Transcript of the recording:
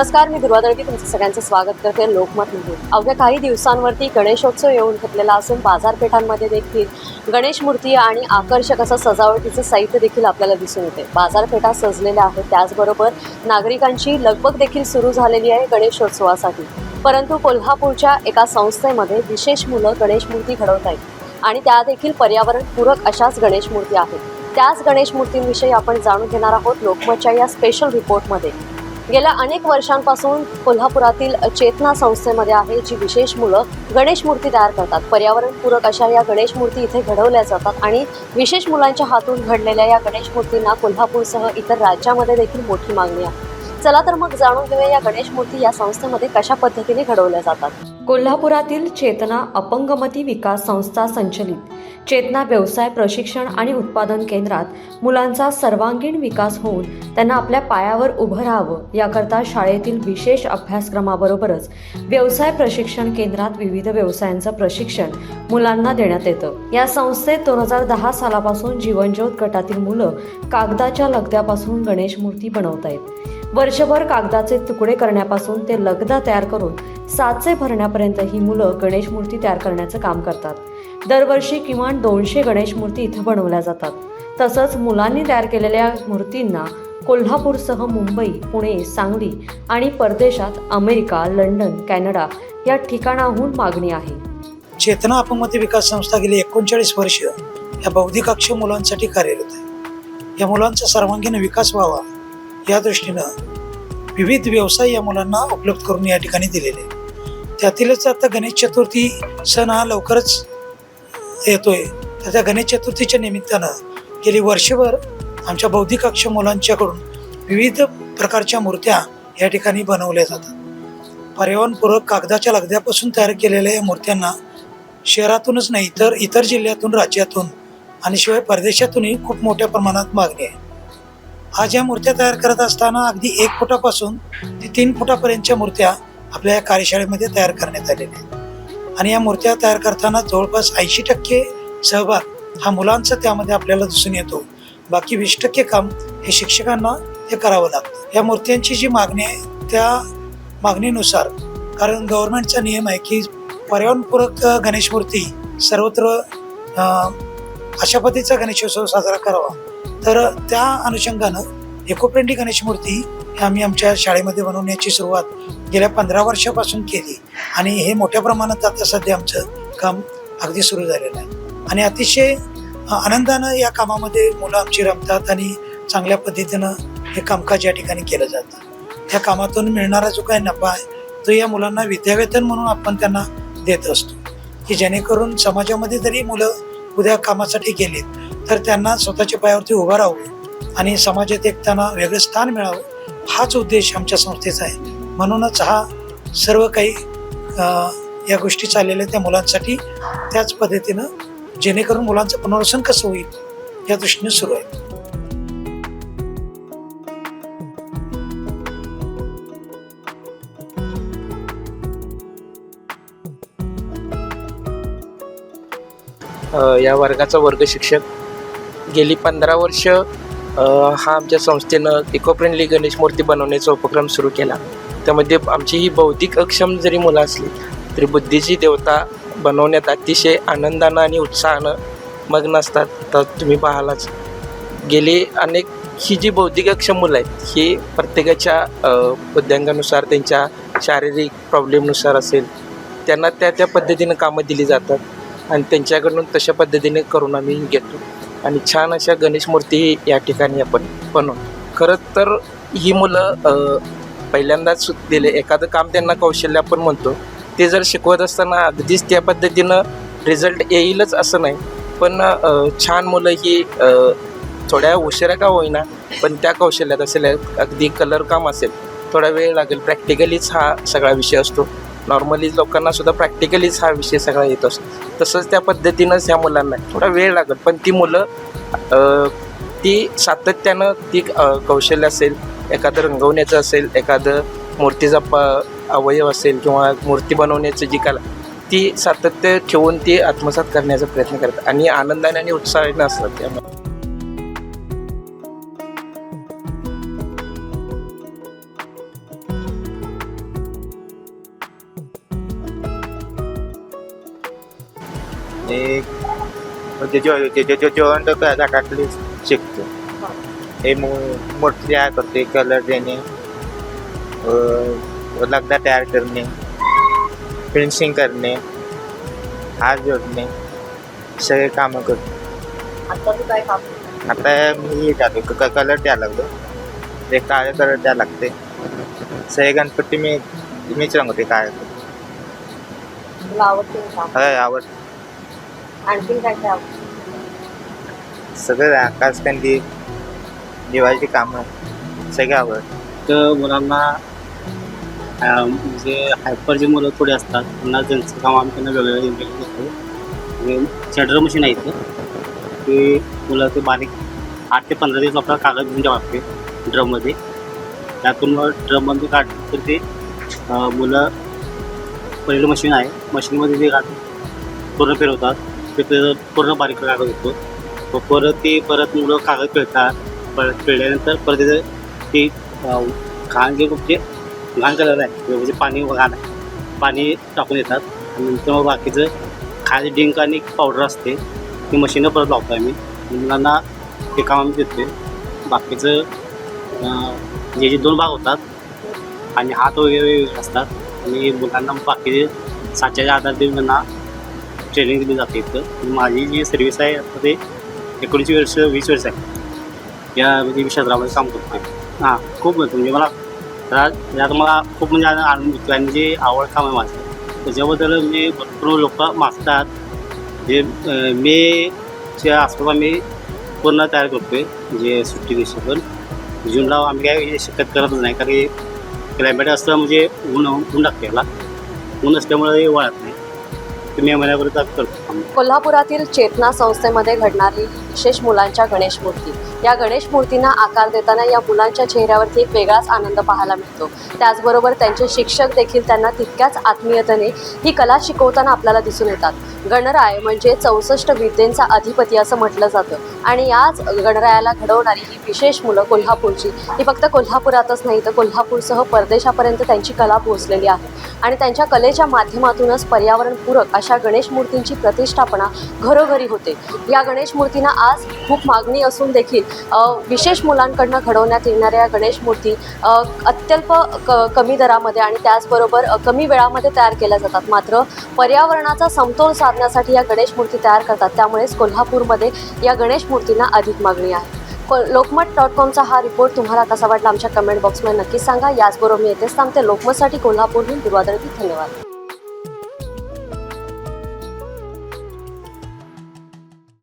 नमस्कार मी दुर्वा दळवी तुमचं सगळ्यांचं स्वागत करते लोकमतमध्ये. अवघ्या काही दिवसांवरती गणेशोत्सव येऊन ठेपलेला असून बाजारपेठांमध्ये देखील गणेश मूर्ती आणि आकर्षक असं सजावटीचं साहित्य देखील आपल्याला दिसून येते. बाजारपेठा सजलेल्या आहेत. त्याचबरोबर नागरिकांची लगबग देखील सुरू झालेली आहे गणेशोत्सवासाठी. परंतु कोल्हापूरच्या एका संस्थेमध्ये विशेष मुलं गणेश मूर्ती घडवत आहेत आणि त्या देखील पर्यावरणपूरक अशाच गणेश मूर्ती आहेत. त्याच गणेश मूर्तींविषयी आपण जाणून घेणार आहोत लोकमतच्या या स्पेशल रिपोर्टमध्ये गेल्या अनेक वर्षांपासून कोल्हापुरातील चेतना संस्थेमध्ये आहे जी विशेष मुलं गणेश मूर्ती तयार करतात. पर्यावरणपूरक अशा या गणेश मूर्ती इथे घडवल्या जातात आणि विशेष मुलांच्या हातून घडलेल्या या गणेश मूर्तींना कोल्हापूरसह इतर राज्यामध्ये देखील मोठी मागणी आहे. चला तर मग जाणून घेऊया या गणेश मूर्ती या संस्थेमध्ये कशा पद्धतीने घडवल्या जातात. कोल्हापुरातील चेतना अपंगमती विकास संस्था संचलित. चेतना व्यवसाय प्रशिक्षण आणि उत्पादन केंद्रात मुलांचा सर्वांगीण विकास होऊन त्यांना आपल्या पायावर उभं राहावं याकरता शाळेतील विशेष अभ्यासक्रमाबरोबरच व्यवसाय प्रशिक्षण केंद्रात विविध व्यवसायांचं प्रशिक्षण मुलांना देण्यात येतं. या संस्थेत दोन हजार दहा सालापासून जीवनज्योत गटातील मुलं कागदाच्या लगद्यापासून गणेश मूर्ती बनवत आहेत वर्षभर कागदाचे तुकडे करण्यापासून ते लगदा तयार करून साचे भरण्यापर्यंत ही मुलं गणेश मूर्ती तयार करण्याचं काम करतात. दरवर्षी किमान दोनशे गणेश मूर्ती इथं बनवल्या जातात. तसंच मुलांनी तयार केलेल्या मूर्तींना कोल्हापूरसह मुंबई पुणे सांगली आणि परदेशात अमेरिका लंडन कॅनडा या ठिकाणाहून मागणी आहे. चेतना अपंगमती विकास संस्था गेली एकोणचाळीस वर्ष या बौद्धिक अक्ष मुलांसाठी कार्यरत आहे. या मुलांचा सर्वांगीण विकास व्हावा. या दृष्टीनं विविध व्यवसाय या मुलांना उपलब्ध करून या ठिकाणी दिलेले. त्यातीलच आता गणेश चतुर्थी सण हा लवकरच येतोय. तर त्या गणेश चतुर्थीच्या निमित्तानं गेली वर्षभर आमच्या बौद्धिक अक्षम मुलांच्याकडून विविध प्रकारच्या मूर्त्या या ठिकाणी बनवल्या जातात. पर्यावरणपूरक कागदाच्या लगद्यापासून तयार केलेल्या या मूर्त्यांना शहरातूनच नाही तर इतर जिल्ह्यातून राज्यातून आणि शिवाय परदेशातूनही खूप मोठ्या प्रमाणात मागणी आहे. आज या मूर्त्या तयार करत असताना अगदी एक फुटापासून ते तीन फुटापर्यंतच्या मूर्त्या आपल्या या कार्यशाळेमध्ये तयार करण्यात आलेल्या आहेत. आणि या मूर्त्या तयार करताना जवळपास ऐंशी टक्के सहभाग हा मुलांचा त्यामध्ये आपल्याला दिसून येतो. बाकी वीस टक्के काम हे शिक्षकांना हे करावं लागतं. या मूर्त्यांची जी मागणी आहे त्या मागणीनुसार कारण गव्हर्नमेंटचा नियम आहे की पर्यावरणपूरक गणेश मूर्ती सर्वत्र अशा पद्धतीचा गणेशोत्सव साजरा करावा. तर त्या अनुषंगानं इकोफ्रेंडली गणेश मूर्ती ही आम्ही आमच्या शाळेमध्ये बनवण्याची सुरुवात गेल्या पंधरा वर्षापासून केली. आणि हे मोठ्या प्रमाणात आता सध्या आमचं काम अगदी सुरू झालेलं आहे. आणि अतिशय आनंदानं या कामामध्ये मुलं आमची रमतात आणि चांगल्या पद्धतीनं हे कामकाज या ठिकाणी केलं जातं. या कामातून मिळणारा जो काही नफा आहे तो या मुलांना विद्यावेतन म्हणून आपण त्यांना देत असतो. की जेणेकरून समाजामध्ये जरी मुलं उद्या कामासाठी गेलीत तर त्यांना स्वतःच्या पायावरती उभं राहावं आणि समाजात एक त्यांना वेगळं स्थान मिळावं हाच उद्देश आमच्या संस्थेचा आहे. म्हणूनच हा सर्व काही अं, या गोष्टी चाललेल्या त्या मुलांसाठी. त्याच पद्धतीनं जेणेकरून मुलांचं पुनर्वसन कसं होईल या दृष्टीने सुरू आहे. या वर्गाचा वर्ग शिक्षक गेली पंधरा वर्ष हा आमच्या संस्थेनं इको फ्रेंडली गणेश मूर्ती बनवण्याचा उपक्रम सुरू केला. त्यामध्ये आमची ही बौद्धिक अक्षम जरी मुलं असली तरी बुद्धीची देवता बनवण्यात अतिशय आनंदानं आणि उत्साहानं मग्न असतात. तर तुम्ही पाहालाच. गेली अनेक ही जी बौद्धिक अक्षम मुलं आहेत ही प्रत्येकाच्या बुद्ध्यांगानुसार त्यांच्या शारीरिक प्रॉब्लेमनुसार असेल त्यांना त्या त्या पद्धतीनं कामं दिली जातात. आणि त्यांच्याकडून तशा पद्धतीने करून आम्ही घेतो. आणि छान अशा गणेश मूर्ती या ठिकाणी आपण बनवतो खरं तर ही मुलं पहिल्यांदाच दिले. एखादं काम त्यांना कौशल्य आपण म्हणतो. ते जर शिकवत असताना अगदीच त्या पद्धतीनं रिझल्ट येईलच असं नाही. पण छान मुलं ही थोड्या उशिरा का होईना पण त्या कौशल्यात असेल अगदी कलर काम असेल थोडा वेळ लागेल. प्रॅक्टिकलीच हा सगळा विषय असतो. नॉर्मली लोकांना सुद्धा प्रॅक्टिकलीच हा विषय सगळा येत असतो. तसंच त्या पद्धतीनंच ह्या मुलांना थोडा वेळ लागत पण ती मुलं ती सातत्यानं ती कौशल्य असेल एखादं रंगवण्याचं असेल एखादं मूर्तीचा प अवयव असेल किंवा मूर्ती बनवण्याची जी कला ती सातत्य ठेवून ती आत्मसात करण्याचा प्रयत्न करतात. आणि आनंदाने आणि उत्साहाने असतात त्यामुळे. जेव जे- जेवण तर घाटातले शिकतो. हे मू- मूर्ती तयार करते कलर देणे. लगदा तयार करणे. फिनिशिंग करणे. हार जोडणे. सगळे कामं करतो. आता काय मी जातो कलर द्यायला लागलो. ते काळे कलर द्यायला लागते. सगळे गणपती मी मीच रंगवते तुला आवडते का? काम हय आवड आणखीन काय काय सगळं आकाशकंदी दिवाळीची कामं सगळे आवड. तर मुलांना अं, म्हणजे हायपर जे मुलं थोडी असतात त्यांना त्यांचं काम आम्ही त्यांना वेगवेगळं वेगवेगळं करतो. म्हणजे चॅडर मशीन आहे इथं. ते मुलं ते बारीक आठ ते पंधरा दिवस आपल्याला कागद घेऊन द्यावं लागते ड्रममध्ये. त्यातून मग ड्रममध्ये काढलं तर ते अं, मुलं पहिलं मशीन आहे. मशीनमध्ये ते काढ पूर्ण फिरवतात. ते पूर्ण बारीक कागद होतो. मग परत ते परत मुलं कागद पिळतात परत पिळल्यानंतर परत तिथं ते घाण जे म्हणजे घाण कलर आहे म्हणजे पाणी घाण आहे पाणी टाकून येतात आणि नंतर मग बाकीचं खाली डिंक आणि पावडर असते ती मशीनं परत लावतो आम्ही. मुलांना ते काम आम्ही देते बाकीचं जे जे दोन भाग होतात आणि हात वगैरे असतात आणि मुलांना बाकीचे साच्याच्या आधार देऊन त्यांना ट्रेनिंग दिली जाते इथं. माझी जी सर्व्हिस आहे आता ते एकोणीस वर्ष वीस वर्ष आहे. या म्हणजे क्षेत्रामध्ये काम करतो हां खूप म्हणजे, म्हणजे मला यात मला खूप म्हणजे आनंद मिळतो आणि जे आवड काम आहे माझं त्याच्याबद्दल म्हणजे भरपूर लोक मागतात. जे मेच्या आसपास आम्ही पूर्ण तयार करतो आहे म्हणजे सुट्टी दिवशी पण जूनला आम्ही काय शक्यत करतच नाही कारण की क्लायमेट असतं म्हणजे ऊन ऊन लागते याला. ऊन असल्यामुळे वाळत नाही. मे महिन्यापर्यंत करतो. कोल्हापुरातील चेतना संस्थेमध्ये घडणारी विशेष मुलांच्या गणेश मूर्ती. या गणेश मूर्तींना आकार देताना या मुलांच्या चेहऱ्यावरती एक वेगळाच आनंद पाहायला मिळतो. त्याचबरोबर त्यांचे शिक्षक देखील त्यांना तितक्याच आत्मीयतेने ही कला शिकवताना आपल्याला दिसून येतात. गणराय म्हणजे चौसष्ट विद्येंचा अधिपती असं म्हटलं जातं. आणि याच गणरायाला घडवणारी ही विशेष मुलं कोल्हापूरची ही फक्त कोल्हापुरातच नाही तर कोल्हापूरसह परदेशापर्यंत त्यांची कला पोहोचलेली आहे. आणि त्यांच्या कलेच्या माध्यमातूनच पर्यावरणपूरक अशा गणेश मूर्तींची प्रतिष्ठापना घरोघरी होते. या गणेश मूर्तींना आज खूप मागणी असून देखील विशेष मुलांकडनं घडवण्यात येणाऱ्या या गणेश मूर्ती अत्यल्प क कमी दरामध्ये आणि त्याचबरोबर कमी वेळामध्ये तयार केल्या जातात. मात्र पर्यावरणाचा समतोल साधण्यासाठी या गणेश मूर्ती तयार करतात. त्यामुळेच कोल्हापूरमध्ये या गणेश मूर्तींना अधिक मागणी आहे. को- लोकमत डॉट कॉमचा हा रिपोर्ट तुम्हाला कसा वाटला आमच्या कमेंट बॉक्समध्ये नक्की सांगा. याचबरोबर मी येथेच सांगते लोकमतसाठी कोल्हापूरहून दुर्वादळती धन्यवाद.